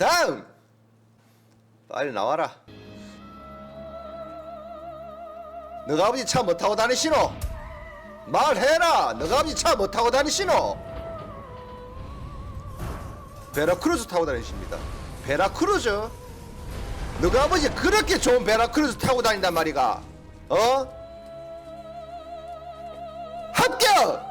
다음 빨리 나와라 너가 아버지 차 못 타고 다니시노 말해라 너가 아버지 차 못 타고 다니시노 베라크루즈 타고 다니십니다 베라크루즈 너가 아버지 그렇게 좋은 베라크루즈 타고 다닌단 말이가 어? 합격!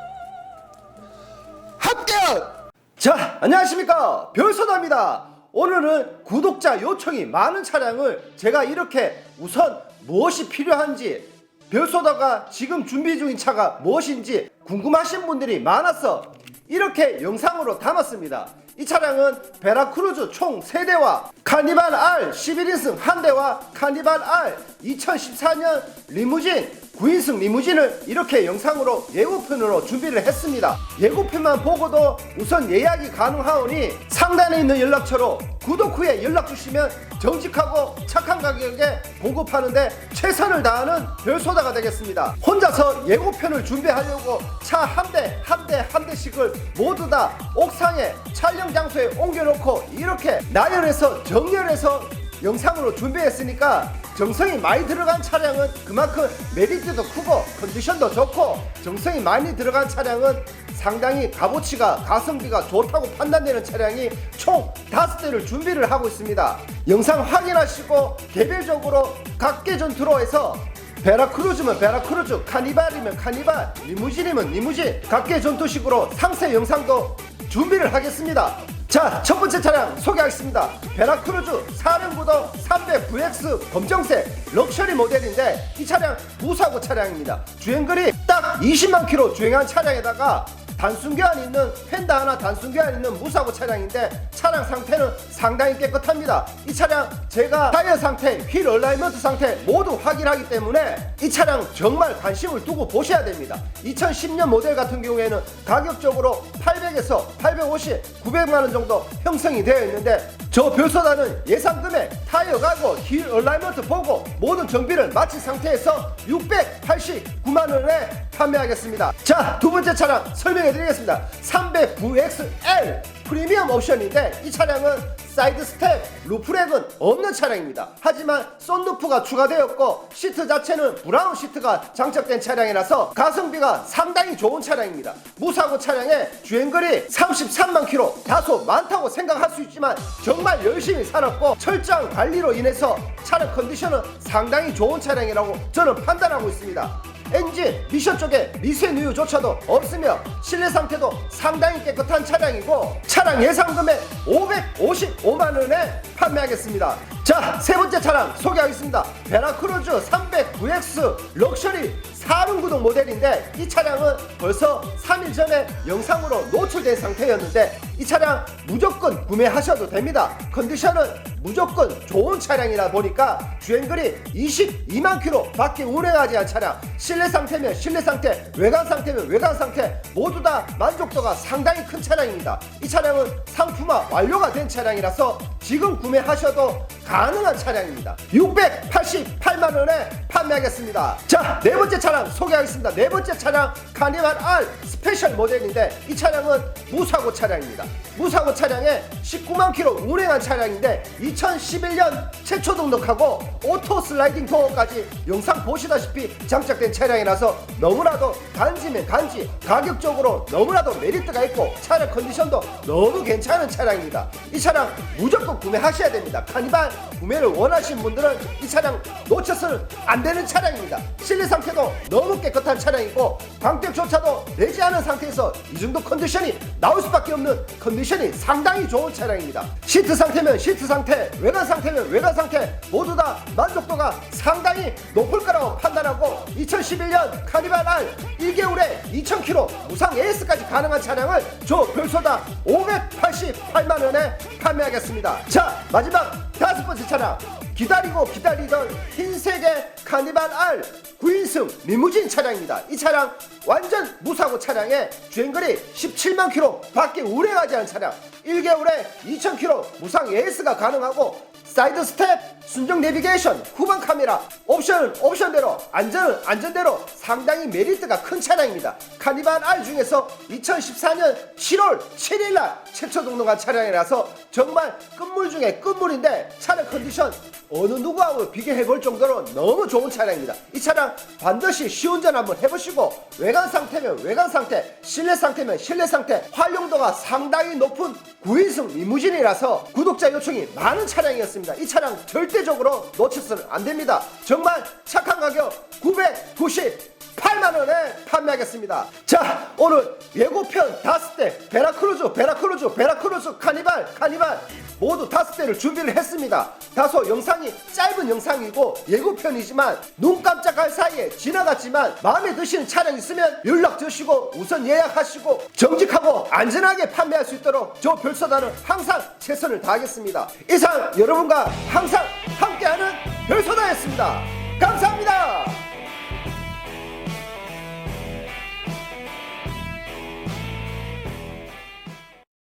합격! 자, 안녕하십니까. 별소다입니다. 오늘은 구독자 요청이 많은 차량을 제가 이렇게 우선 무엇이 필요한지 별소다가 지금 준비 중인 차가 무엇인지 궁금하신 분들이 많아서 이렇게 영상으로 담았습니다. 이 차량은 베라크루즈 총 3대와 카니발 R 11인승 1대와 카니발 R 2014년 리무진 9인승 리무진을 이렇게 영상으로 예고편으로 준비를 했습니다. 예고편만 보고도 우선 예약이 가능하오니 상단에 있는 연락처로 구독 후에 연락 주시면 정직하고 착한 가격에 공급하는데 최선을 다하는 별소다가 되겠습니다. 혼자서 예고편을 준비하려고 차 한 대, 한 대, 한 대씩을 모두 다 옥상에 촬영 장소에 옮겨놓고 이렇게 나열해서 정렬해서 영상으로 준비했으니까 정성이 많이 들어간 차량은 그만큼 메리트도 크고 컨디션도 좋고 정성이 많이 들어간 차량은 상당히 값어치가 가성비가 좋다고 판단되는 차량이 총 다섯 대를 준비를 하고 있습니다. 영상 확인하시고 개별적으로 각계 전투로 해서 베라크루즈면 베라크루즈, 카니발이면 카니발, 리무진이면 리무진 각계 전투식으로 상세 영상도 준비를 하겠습니다. 자, 첫 번째 차량 소개하겠습니다. 베라크루즈 사륜구동 300VX 검정색 럭셔리 모델인데 이 차량 무사고 차량입니다. 주행거리 딱 20만 킬로 주행한 차량에다가 단순 교환 있는 펜다 하나 단순 교환 있는 무사고 차량인데 차량 상태는 상당히 깨끗합니다. 이 차량 제가 타이어 상태, 휠 얼라이먼트 상태 모두 확인하기 때문에 이 차량 정말 관심을 두고 보셔야 됩니다. 2010년 모델 같은 경우에는 가격적으로 800에서 850, 900만 원 정도 형성이 되어 있는데 저 별소다는 예상 금액 타이어 가고 휠 얼라이먼트 보고 모든 정비를 마친 상태에서 689만 원에 판매하겠습니다. 자, 두 번째 차량 설명해 드리겠습니다. 300VXL 프리미엄 옵션인데 이 차량은 사이드 스텝, 루프렉은 없는 차량입니다. 하지만 썬루프가 추가되었고 시트 자체는 브라운 시트가 장착된 차량이라서 가성비가 상당히 좋은 차량입니다. 무사고 차량의 주행거리 33만 킬로 다소 많다고 생각할 수 있지만 정말 열심히 살았고 철저한 관리로 인해서 차량 컨디션은 상당히 좋은 차량이라고 저는 판단하고 있습니다. 엔진, 미션 쪽에 미세 누유조차도 없으며 실내 상태도 상당히 깨끗한 차량이고 차량 예상 금액 555만 원에 판매하겠습니다. 자, 세 번째 차량 소개하겠습니다. 베라크루즈 300VX 럭셔리 사륜구동 모델인데 이 차량은 벌써 3일 전에 영상으로 노출된 상태였는데 이 차량 무조건 구매하셔도 됩니다. 컨디션은 무조건 좋은 차량이라 보니까 주행거리 22만 킬로 밖에 운행하지 않은 차량. 실내 상태면 실내 상태 외관 상태면 외관 상태 모두 다 만족도가 상당히 큰 차량입니다. 이 차량은 상품화 완료가 된 차량이라서 지금 구매하셔도 가능한 차량입니다. 688만 원에 판매하겠습니다. 자 네 번째 차량 소개하겠습니다. 네 번째 차량 카니발 R 스페셜 모델인데 이 차량은 무사고 차량입니다. 무사고 차량에 19만 킬로 운행한 차량인데 2011년 최초 등록하고 오토 슬라이딩 도어까지 영상 보시다시피 장착된 차량이라서 너무나도 간지면 간지 가격적으로 너무나도 메리트가 있고 차량 컨디션도 너무 괜찮은 차량입니다. 이 차량 무조건 구매하셔야 됩니다. 카니발 구매를 원하시는 분들은 이 차량 놓쳐서는 안 되는 차량입니다. 실내 상태도 너무 깨끗한 차량이고 광택조차도 내지 않은 상태에서 이 정도 컨디션이 나올 수밖에 없는 컨디션이 상당히 좋은 차량입니다. 시트 상태면 시트 상태 외관 상태면 외관 상태 모두 다 만족도가 상당히 높을 거라고 판단하고 2011년 카니발 R 1개월에 2000km 무상 AS까지 가능한 차량을 저 별소다 588만 원에 판매하겠습니다. 자 마지막 다섯 번째 차량 기다리고 기다리던 흰색의 카니발 R 9인승 리무진 차량입니다. 이 차량 완전 무사고 차량에 주행거리 17만 킬로 밖에 운행하지 않은 차량 1개월에 2,000 킬로 무상 AS가 가능하고 사이드 스텝, 순정 내비게이션, 후방 카메라, 옵션은 옵션대로, 안전은 안전대로 상당히 메리트가 큰 차량입니다. 카니발 R 중에서 2014년 7월 7일날 최초 등록한 차량이라서 정말 끝물 중에 끝물인데 차량 컨디션 어느 누구하고 비교해 볼 정도로 너무 좋은 차량입니다. 이 차량 반드시 시운전 한번 해보시고 외관 상태면 외관 상태, 실내 상태면 실내 상태, 활용도가 상당히 높은 9인승 리무진이라서 구독자 요청이 많은 차량이었습니다. 이 차량 절대적으로 놓쳐서는 안 됩니다. 정말 착한 가격 998만 원에 판매하겠습니다. 자, 오늘 예고편 다섯 대 베라크루즈, 베라크루즈, 베라크루즈, 카니발, 카니발 모두 다섯 대를 준비를 했습니다. 다소 영상이 짧은 영상이고 예고편이지만 눈 깜짝할 사이에 지나갔지만 마음에 드시는 차량 있으면 연락 주시고 우선 예약하시고 정직하고 안전하게 판매할 수 있도록 저 별소다는 항상 최선을 다하겠습니다. 이상 여러분과 항상 함께하는 별소다였습니다. 감사합니다.